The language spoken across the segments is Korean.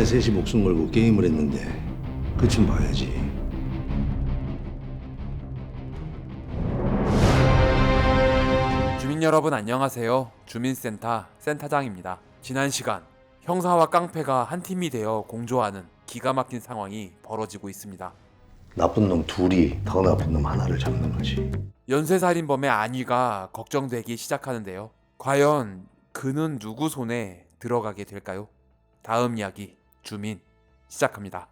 아내 셋이 목숨 걸고 게임을 했는데 끝은 봐야지. 주민 여러분 안녕하세요. 주민센터 센터장입니다. 지난 시간 형사와 깡패가 한 팀이 되어 공조하는 기가 막힌 상황이 벌어지고 있습니다. 나쁜 놈 둘이 더 나쁜 놈 하나를 잡는 거지. 연쇄살인범의 안위가 걱정되기 시작하는데요. 과연 그는 누구 손에 들어가게 될까요? 다음 이야기 주민 시작합니다.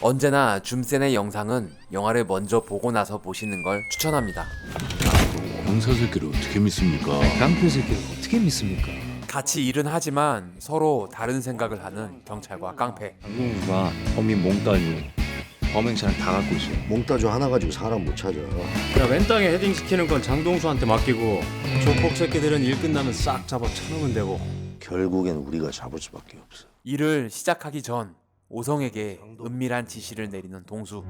언제나 줌센의 영상은 영화를 먼저 보고 나서 보시는 걸 추천합니다. 형사 새끼를 어떻게 믿습니까? 깡패 새끼를 어떻게 믿습니까? 같이 일은 하지만 서로 다른 생각을 하는 경찰과 깡패. 장동우가 범인 몽따주 범행차는 다 갖고 있어. 몽따주 하나 가지고 사람 못 찾아. 야, 왼 땅에 헤딩 시키는 건 장동수한테 맡기고 조폭 새끼들은 일 끝나면 싹 잡아 쳐놓으면 되고 결국엔 우리가 잡을 수밖에 없어. 일을 시작하기 전 오성에게 은밀한 지시를 내리는 동수.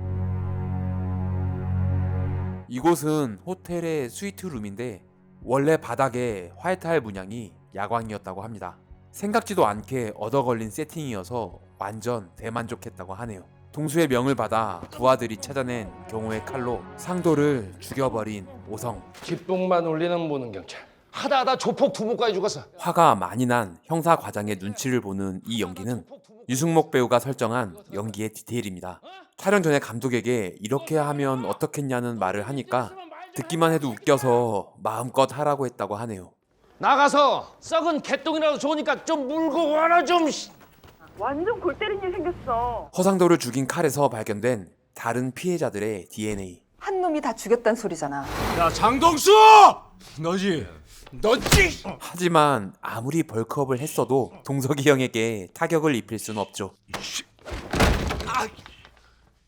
이곳은 호텔의 스위트룸인데 원래 바닥에 화이트할 문양이 야광이었다고 합니다. 생각지도 않게 얻어 걸린 세팅이어서 완전 대만족했다고 하네요. 동수의 명을 받아 부하들이 찾아낸 경호의 칼로 상도를 죽여버린 오성. 뒷봉만 올리는 보는 경찰. 하다 하다 조폭 두목까지 죽었어. 화가 많이 난 형사 과장의 눈치를 보는 이 연기는 유승목 배우가 설정한 연기의 디테일입니다. 촬영 전에 감독에게 이렇게 하면 어떻겠냐는 말을 하니까 듣기만 해도 웃겨서 마음껏 하라고 했다고 하네요. 나가서 썩은 개똥이라도 좋으니까 좀 물고 와라 좀. 씨. 완전 골 때린 일 생겼어. 허상도를 죽인 칼에서 발견된 다른 피해자들의 DNA. 한 놈이 다 죽였단 소리잖아. 야 장동수! 너지? 너지? 하지만 아무리 벌크업을 했어도 동석이 형에게 타격을 입힐 수는 없죠.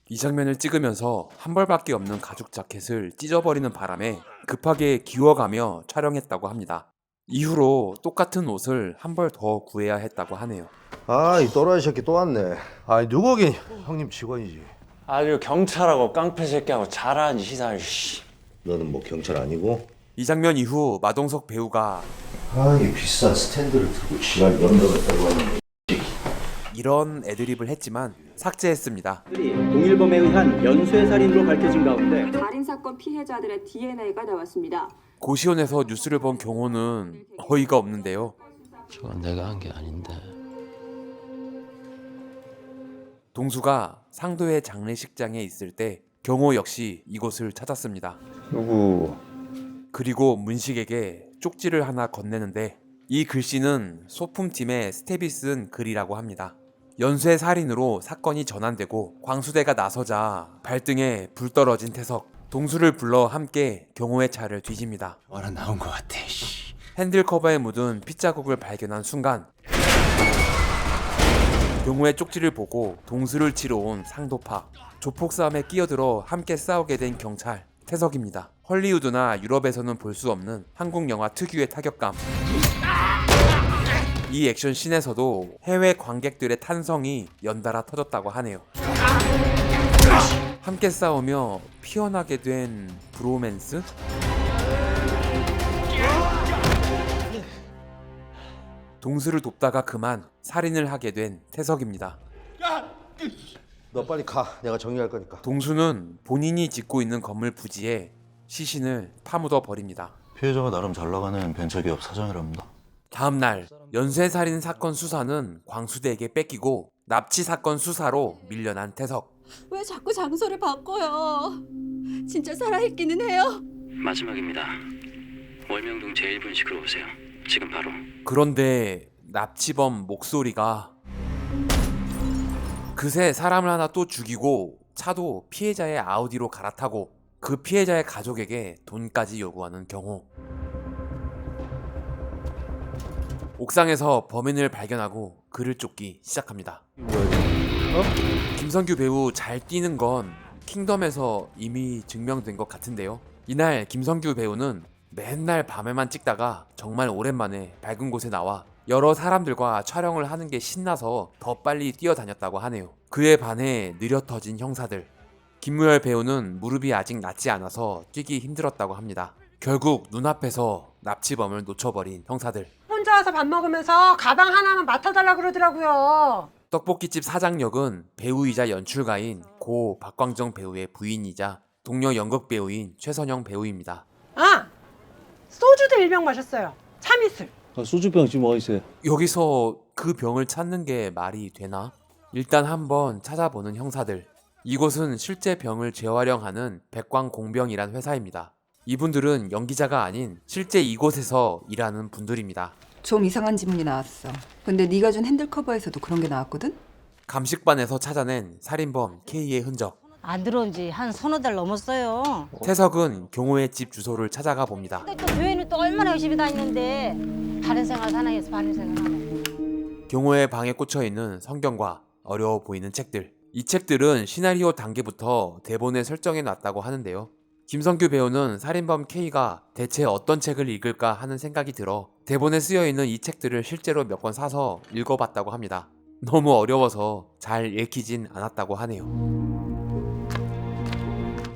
이 장면을 찍으면서 한 벌밖에 없는 가죽 자켓을 찢어버리는 바람에 급하게 기워가며 촬영했다고 합니다. 이후로 똑같은 옷을 한 벌 더 구해야 했다고 하네요. 아, 이 또라이 새끼 또 왔네. 아, 누구긴 형님 직원이지. 아주 경찰하고 깡패 새끼하고 잘하는 시사를 씨. 너는 뭐 경찰 아니고? 이 장면 이후 마동석 배우가 아, 이 비싼 스탠드를 들고 지랄 연다고 하는 이런 애드립을 했지만 삭제했습니다. 동일범에 의한 연쇄 살인으로 밝혀진 가운데 살인 사건 피해자들의 DNA가 나왔습니다. 고시원에서 뉴스를 본 경호는 어이가 없는데요. 저건 내가 한 게 아닌데. 동수가 상도의 장례식장에 있을 때 경호 역시 이곳을 찾았습니다. 누구? 그리고 문식에게 쪽지를 하나 건네는데 이 글씨는 소품팀의 스텝이 쓴 글이라고 합니다. 연쇄 살인으로 사건이 전환되고 광수대가 나서자 발등에 불 떨어진 태석 동수를 불러 함께 경호의 차를 뒤집니다. 와라 나온 것 같아. 씨. 핸들 커버에 묻은 핏자국을 발견한 순간 경호의 쪽지를 보고 동수를 치러 온 상도파 조폭 싸움에 끼어들어 함께 싸우게 된 경찰 태석입니다. 헐리우드나 유럽에서는 볼 수 없는 한국 영화 특유의 타격감. 이 액션 씬에서도 해외 관객들의 탄성이 연달아 터졌다고 하네요. 함께 싸우며 피어나게 된 브로맨스? 동수를 돕다가 그만 살인을 하게 된 태석입니다. 너 빨리 가. 내가 정리할 거니까. 동수는 본인이 짓고 있는 건물 부지에 시신을 파묻어 버립니다. 피해자가 나름 잘 나가는 벤처기업 사장이랍니다. 다음 날 연쇄살인 사건 수사는 광수대에게 뺏기고 납치 사건 수사로 밀려난 태석. 왜 자꾸 장소를 바꿔요? 진짜 살아있기는 해요? 마지막입니다. 월명동 제1분식으로 오세요. 지금 바로. 그런데 납치범 목소리가 그새 사람을 하나 또 죽이고 차도 피해자의 아우디로 갈아타고 그 피해자의 가족에게 돈까지 요구하는 경우 옥상에서 범인을 발견하고 그를 쫓기 시작합니다. 김성규 배우 잘 뛰는 건 킹덤에서 이미 증명된 것 같은데요. 이날 김성규 배우는 맨날 밤에만 찍다가 정말 오랜만에 밝은 곳에 나와 여러 사람들과 촬영을 하는 게 신나서 더 빨리 뛰어다녔다고 하네요. 그에 반해 느려 터진 형사들. 김무열 배우는 무릎이 아직 낫지 않아서 뛰기 힘들었다고 합니다. 결국 눈앞에서 납치범을 놓쳐버린 형사들. 혼자 와서 밥 먹으면서 가방 하나만 맡아달라 그러더라고요. 떡볶이집 사장 역은 배우이자 연출가인 고 박광정 배우의 부인이자 동료 연극 배우인 최선영 배우입니다. 아! 소주도 일병 마셨어요. 참이슬. 소주병 지금 어디 있어요? 여기서 그 병을 찾는 게 말이 되나? 일단 한번 찾아보는 형사들. 이곳은 실제 병을 재활용하는 백광공병이란 회사입니다. 이분들은 연기자가 아닌 실제 이곳에서 일하는 분들입니다. 좀 이상한 지문이 나왔어. 근데 네가 준 핸들 커버에서도 그런 게 나왔거든? 감식반에서 찾아낸 살인범 K의 흔적. 안 들어온 지 한 서너 달 넘었어요. 태석은 경호의 집 주소를 찾아가 봅니다. 근데 또 교회는 또 얼마나 열심히 다니는데 바른 생활 사나이에서 바른 생활 하네. 경호의 방에 꽂혀 있는 성경과 어려워 보이는 책들. 이 책들은 시나리오 단계부터 대본에 설정해 놨다고 하는데요. 김성규 배우는 살인범 K가 대체 어떤 책을 읽을까 하는 생각이 들어 대본에 쓰여 있는 이 책들을 실제로 몇 권 사서 읽어봤다고 합니다. 너무 어려워서 잘 읽히진 않았다고 하네요.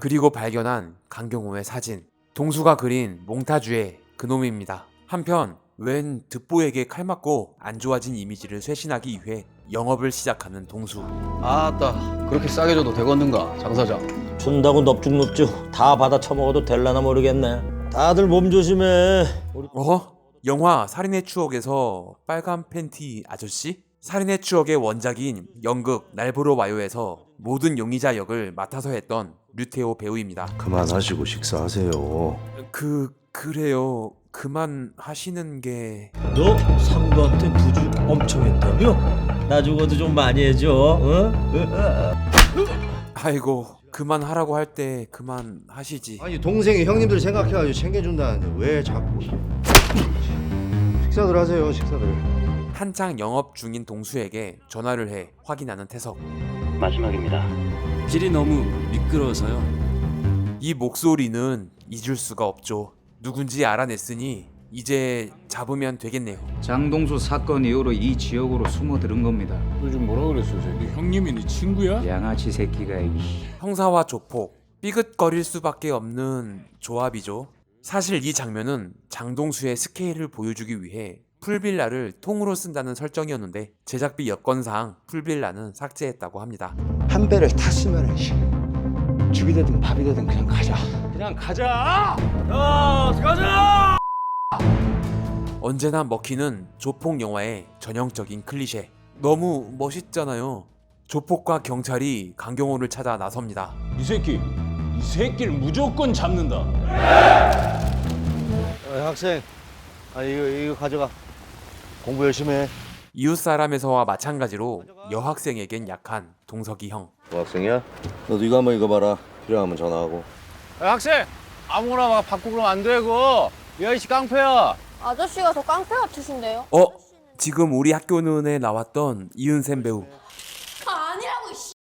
그리고 발견한 강경호의 사진. 동수가 그린 몽타주의 그놈입니다. 한편 웬 득보에게 칼 맞고 안 좋아진 이미지를 쇄신하기 위해 영업을 시작하는 동수. 아따 그렇게 싸게 줘도 되겠는가 장 사장 준다고 넙죽넙죽 다 받아 처먹어도 될라나 모르겠네. 다들 몸 조심해. 우리 어? 영화 살인의 추억에서 빨간 팬티 아저씨? 살인의 추억의 원작인 연극 날 보러 와요에서 모든 용의자 역을 맡아서 했던 류태호 배우입니다. 그만하시고 식사하세요. 그 그래요. 그만 하시는 게 너 상도한테 부주 엄청 했다며? 나 죽어도 좀 많이 해줘. 어? 아이고 그만하라고 할 때 그만 하시지. 아니 동생이 형님들 생각해가지고 챙겨준다는데 왜 자꾸 식사들 하세요 식사들. 한창 영업 중인 동수에게 전화를 해 확인하는 태석. 마지막입니다. 길이 너무 미끄러워서요. 이 목소리는 잊을 수가 없죠. 누군지 알아냈으니 이제 잡으면 되겠네요. 장동수 사건 이후로 이 지역으로 숨어들은 겁니다 요즘 뭐라 그랬어, 새끼? 형님이 네 친구야? 양아치 새끼가 이 형사와 조폭 삐긋거릴 수밖에 없는 조합이죠. 사실 이 장면은 장동수의 스케일을 보여주기 위해 풀빌라를 통으로 쓴다는 설정이었는데 제작비 여건상 풀빌라는 삭제했다고 합니다. 한 배를 탔으면 죽이 되든 밥이 되든 그냥 가자. 그냥 가자. 언제나 먹히는 조폭 영화의 전형적인 클리셰. 너무 멋있잖아요. 조폭과 경찰이 강경호를 찾아 나섭니다. 이 새끼, 이 새끼를 무조건 잡는다. 어, 학생, 아 이거 이거 가져가. 공부 열심히 해. 이웃 사람에서와 마찬가지로 여학생에겐 약한 동석이 형. 뭐 학생이야? 너도 이거 한번 읽어봐라. 필요하면 전화하고. 학생 아무거나 막 바꾸고 그러면 안 되고 이 아저씨 깡패야. 아저씨가 더 깡패 같으신데요? 어? 지금 우리 학교 눈에 나왔던 이은샘 배우. 아니라고 이 씨야.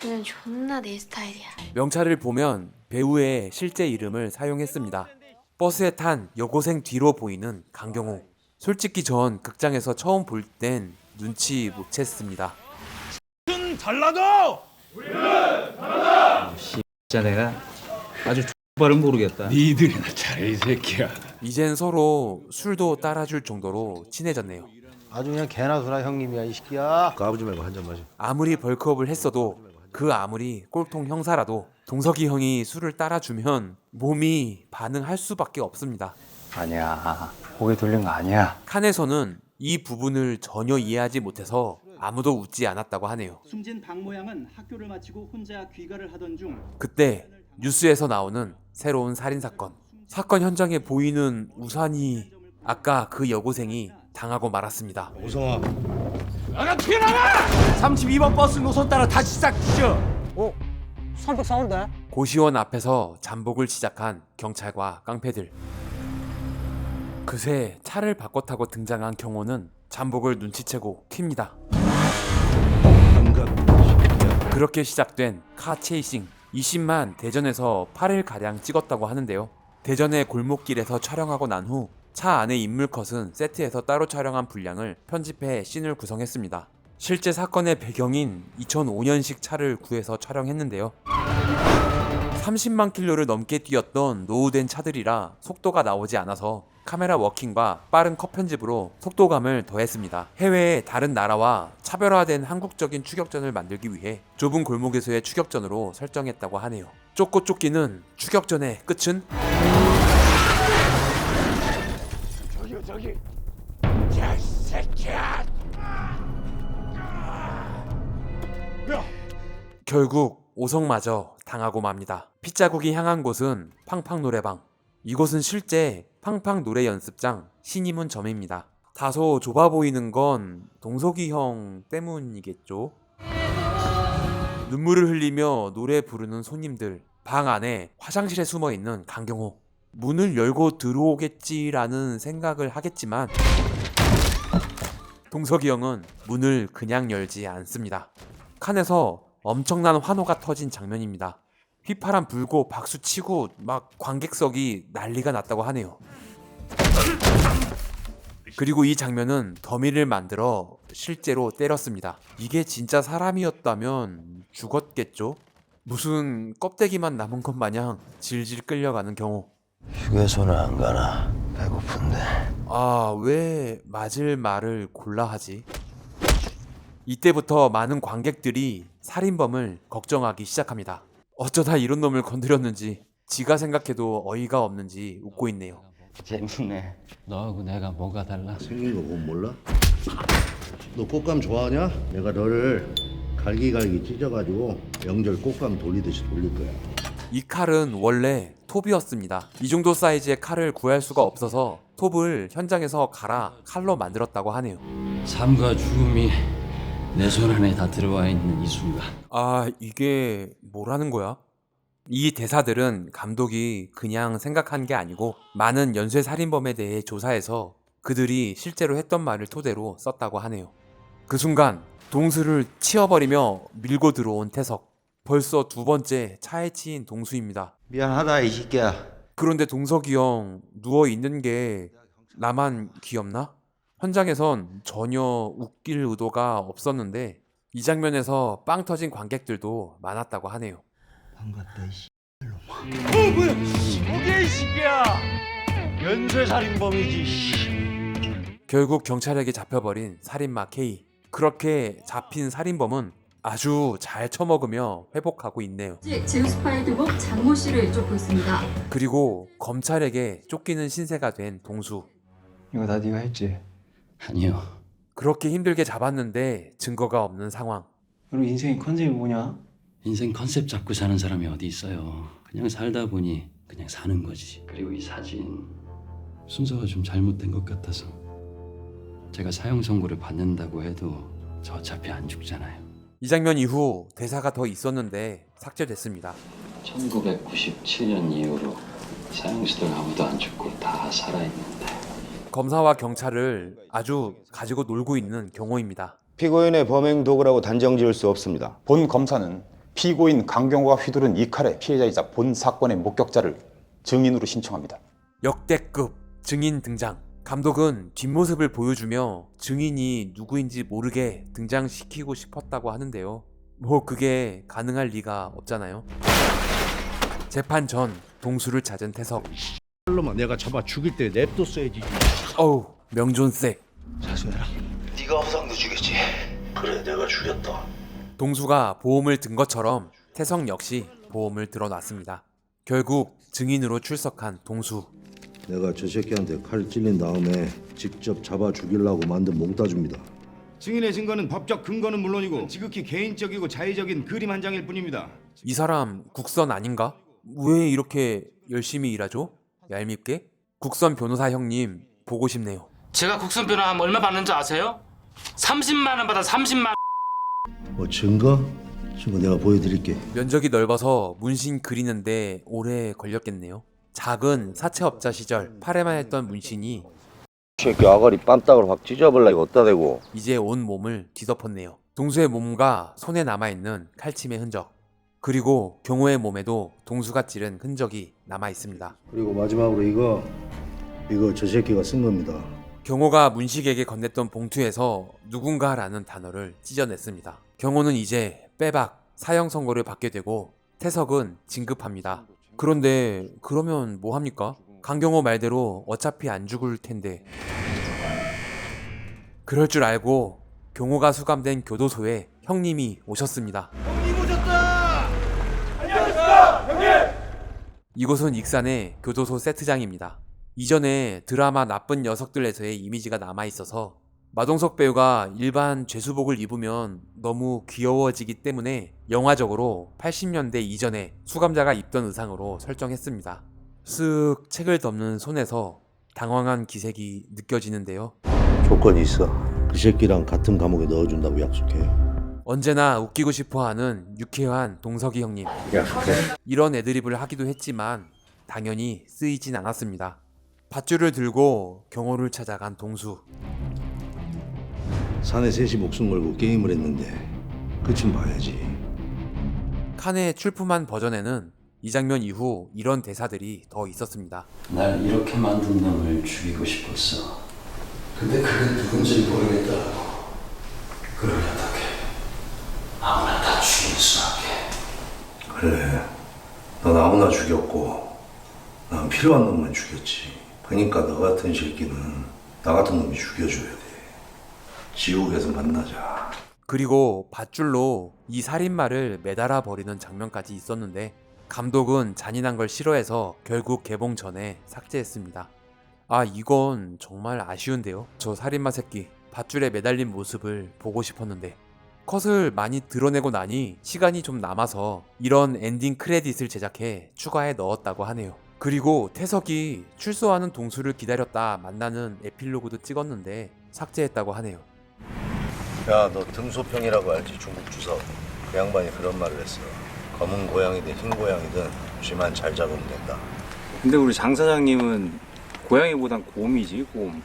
쟤는 존나 내 스타일이야. 명찰을 보면 배우의 실제 이름을 사용했습니다. 버스에 탄 여고생 뒤로 보이는 강경호. 솔직히 전 극장에서 처음 볼 땐 눈치 못 챘습니다. 달라도! 진짜 내가 아주 발은 모르겠다 니들이나 잘해, 이 새끼야. 이젠 서로 술도 따라줄 정도로 친해졌네요. 아주 그냥 개나 소나 형님이야 이 새끼야. 까부지 말고 한 잔 마시. 아무리 벌크업을 했어도 그 아무리 꼴통 형사라도 동석이 형이 술을 따라주면 몸이 반응할 수밖에 없습니다. 아니야 고개 돌린 거 아니야 칸에서는 이 부분을 전혀 이해하지 못해서 아무도 웃지 않았다고 하네요. 숨진 박 모양은 학교를 마치고 혼자 귀가를 하던 중 그때 뉴스에서 나오는 새로운 살인 사건. 사건 현장에 보이는 우산이 아까 그 여고생이 당하고 말았습니다. 오성아. 32번 버스 노선 따라 다시 시작시죠. 어? 304호인데? 고시원 앞에서 잠복을 시작한 경찰과 깡패들. 그새 차를 바꿔 타고 등장한 경호는 잠복을 눈치채고 튑니다. 그렇게 시작된 카 체이싱. 20만 대전에서 8일 가량 찍었다고 하는데요. 대전의 골목길에서 촬영하고 난 후 차 안의 인물 컷은 세트에서 따로 촬영한 분량을 편집해 씬을 구성했습니다. 실제 사건의 배경인 2005년식 차를 구해서 촬영했는데요. 30만 킬로를 넘게 뛰었던 노후된 차들이라 속도가 나오지 않아서 카메라 워킹과 빠른 컷 편집으로 속도감을 더했습니다. 해외의 다른 나라와 차별화된 한국적인 추격전을 만들기 위해 좁은 골목에서의 추격전으로 설정했다고 하네요. 쫓고 쫓기는 추격전의 끝은 결국 오성마저 당하고 맙니다. 핏자국이 향한 곳은 팡팡 노래방. 이곳은 실제 팡팡 노래 연습장 신임은 점입니다. 다소 좁아 보이는 건 동석이 형 때문이겠죠? 눈물을 흘리며 노래 부르는 손님들. 방 안에 화장실에 숨어 있는 강경호. 문을 열고 들어오겠지라는 생각을 하겠지만 동석이 형은 문을 그냥 열지 않습니다. 칸에서 엄청난 환호가 터진 장면입니다. 휘파람 불고 박수 치고 막 관객석이 난리가 났다고 하네요. 그리고 이 장면은 더미를 만들어 실제로 때렸습니다. 이게 진짜 사람이었다면 죽었겠죠? 무슨 껍데기만 남은 것 마냥 질질 끌려가는 경우. 휴게소는 안 가나? 배고픈데. 아, 왜 맞을 말을 골라 하지? 이때부터 많은 관객들이 살인범을 걱정하기 시작합니다. 어쩌다 이런 놈을 건드렸는지 지가 생각해도 어이가 없는지 웃고 있네요. 재밌네. 너하고 내가 뭐가 달라? 생긴 거 보면 몰라? 너 꽃감 좋아하냐? 내가 너를 갈기갈기 찢어가지고 명절 꽃감 돌리듯이 돌릴 거야. 이 칼은 원래 톱이었습니다. 이 정도 사이즈의 칼을 구할 수가 없어서 톱을 현장에서 갈아 칼로 만들었다고 하네요. 삶과 죽음이 내 손 안에 다 들어와 있는 이 순간. 아, 이게 뭐라는 거야? 이 대사들은 감독이 그냥 생각한 게 아니고 많은 연쇄 살인범에 대해 조사해서 그들이 실제로 했던 말을 토대로 썼다고 하네요. 그 순간 동수를 치어버리며 밀고 들어온 태석. 벌써 두 번째 차에 치인 동수입니다. 미안하다 이 새끼야. 그런데 동석이 형 누워 있는 게 나만 귀엽나? 현장에선 전혀 웃길 의도가 없었는데 이 장면에서 빵 터진 관객들도 많았다고 하네요. 반갑다 이 씨. 결국 경찰에게 잡혀버린 살인마 K. 그렇게 잡힌 살인범은 아주 잘 처먹으며 회복하고 있네요. 제우스파이 두목 장모 씨를 쫓고 있습니다. 그리고 검찰에게 쫓기는 신세가 된 동수. 이거 다 네가 했지. 아니요. 그렇게 힘들게 잡았는데 증거가 없는 상황. 그리고 인생의 컨셉이 뭐냐? 인생 컨셉 잡고 사는 사람이 어디 있어요. 그냥 살다 보니 그냥 사는 거지. 그리고 이 사진 순서가 좀 잘못된 것 같아서 제가 사형 선고를 받는다고 해도 저 어차피 안 죽잖아요. 이 장면 이후 대사가 더 있었는데 삭제됐습니다. 1997년 이후로 사형수들 아무도 안 죽고 다 살아있는데 검사와 경찰을 아주 가지고 놀고 있는 경호입니다. 피고인의 범행 도구라고 단정 지을 수 없습니다. 본 검사는 피고인 강경호가 휘두른 이 칼의 피해자이자 본 사건의 목격자를 증인으로 신청합니다. 역대급 증인 등장. 감독은 뒷모습을 보여주며 증인이 누구인지 모르게 등장시키고 싶었다고 하는데요. 뭐 그게 가능할 리가 없잖아요. 재판 전 동수를 찾은 태석. 놈만 내가 잡아 죽일 때 냅뒀어야지. 어우 명존세. 자수해라. 네가 허상도 주겠지. 그래 내가 죽였다. 동수가 보험을 든 것처럼 태석 역시 보험을 들어놨습니다. 결국 증인으로 출석한 동수. 내가 저 새끼한테 칼 찔린 다음에 직접 잡아 죽이려고 만든 몽따주입니다. 증인의 증거는 법적 근거는 물론이고 지극히 개인적이고 자의적인 그림 한 장일 뿐입니다. 이 사람 국선 아닌가? 왜 이렇게 열심히 일하죠? 얄밉게? 국선 변호사 형님 보고 싶네요. 제가 국선 변호하면 얼마 받는지 아세요? 30만 원 받아 30만 뭐 증거? 증거 내가 보여드릴게. 면적이 넓어서 문신 그리는데 오래 걸렸겠네요. 작은 사채업자 시절 팔에만 했던 문신이 새끼 아가리 빰딱으로 확 찢어버려 이거 어디다 대고. 이제 온 몸을 뒤덮었네요. 동수의 몸과 손에 남아있는 칼침의 흔적 그리고 경호의 몸에도 동수가 찌른 흔적이 남아 있습니다. 그리고 마지막으로 이거 이거 저 새끼가 쓴 겁니다. 경호가 문식에게 건넸던 봉투에서 누군가라는 단어를 찢어냈습니다. 경호는 이제 빼박 사형 선고를 받게 되고 태석은 진급합니다. 그런데 그러면 뭐 합니까? 강경호 말대로 어차피 안 죽을 텐데. 그럴 줄 알고 경호가 수감된 교도소에 형님이 오셨습니다. 이곳은 익산의 교도소 세트장입니다. 이전에 드라마 나쁜 녀석들에서의 이미지가 남아있어서 마동석 배우가 일반 죄수복을 입으면 너무 귀여워지기 때문에 영화적으로 80년대 이전에 수감자가 입던 의상으로 설정했습니다. 쓱 책을 덮는 손에서 당황한 기색이 느껴지는데요. 조건이 있어. 그 새끼랑 같은 감옥에 넣어준다고 약속해. 언제나 웃기고 싶어 하는 유쾌한 동석이 형님. 이런 애드립을 하기도 했지만 당연히 쓰이진 않았습니다. 밧줄을 들고 경호를 찾아간 동수. 사내 셋이 목숨 걸고 게임을 했는데 끝은 봐야지. 칸의 출품한 버전에는 이 장면 이후 이런 대사들이 더 있었습니다. 날 이렇게 만든 놈을 죽이고 싶었어. 근데 그게 누군지 모르겠더라고. 그러니 어떡해. 아무나 다 죽일 수밖에. 그래. 넌 아무나 죽였고 난 필요한 놈만 죽였지. 그러니까 너 같은 새끼는 나 같은 놈이 죽여줘야 돼. 지옥에서 만나자. 그리고 밧줄로 이 살인마를 매달아 버리는 장면까지 있었는데 감독은 잔인한 걸 싫어해서 결국 개봉 전에 삭제했습니다. 아 이건 정말 아쉬운데요. 저 살인마 새끼 밧줄에 매달린 모습을 보고 싶었는데 컷을 많이 드러내고 나니 시간이 좀 남아서 이런 엔딩 크레딧을 제작해 추가해 넣었다고 하네요. 그리고 태석이 출소하는 동수를 기다렸다 만나는 에필로그도 찍었는데 삭제했다고 하네요. 야, 너 등소평이라고 알지? 중국 주석. 그 양반이 그런 말을 했어. 검은 고양이든 흰 고양이든 쥐만 잘 잡으면 된다. 근데 우리 장 사장님은 고양이보단 곰이지 곰.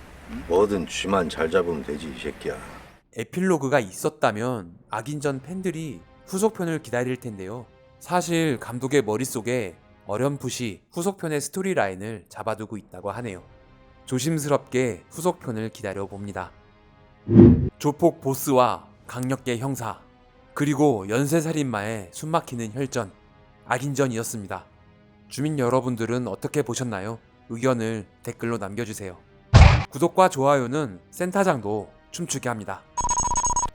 뭐든 쥐만 잘 잡으면 되지, 이 새끼야. 에필로그가 있었다면 악인전 팬들이 후속편을 기다릴 텐데요. 사실 감독의 머릿속에 어렴풋이 후속편의 스토리라인을 잡아두고 있다고 하네요. 조심스럽게 후속편을 기다려 봅니다. 조폭 보스와 강력계 형사, 그리고 연쇄살인마의 숨막히는 혈전, 악인전이었습니다. 주민 여러분들은 어떻게 보셨나요? 의견을 댓글로 남겨주세요. 구독과 좋아요는 센터장도 춤추게 합니다.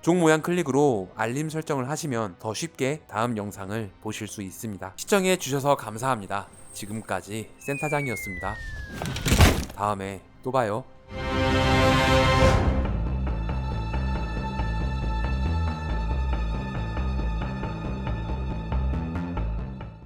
종 모양 클릭으로 알림 설정을 하시면 더 쉽게 다음 영상을 보실 수 있습니다. 시청해 주셔서 감사합니다. 지금까지 센터장이었습니다. 다음에 또 봐요.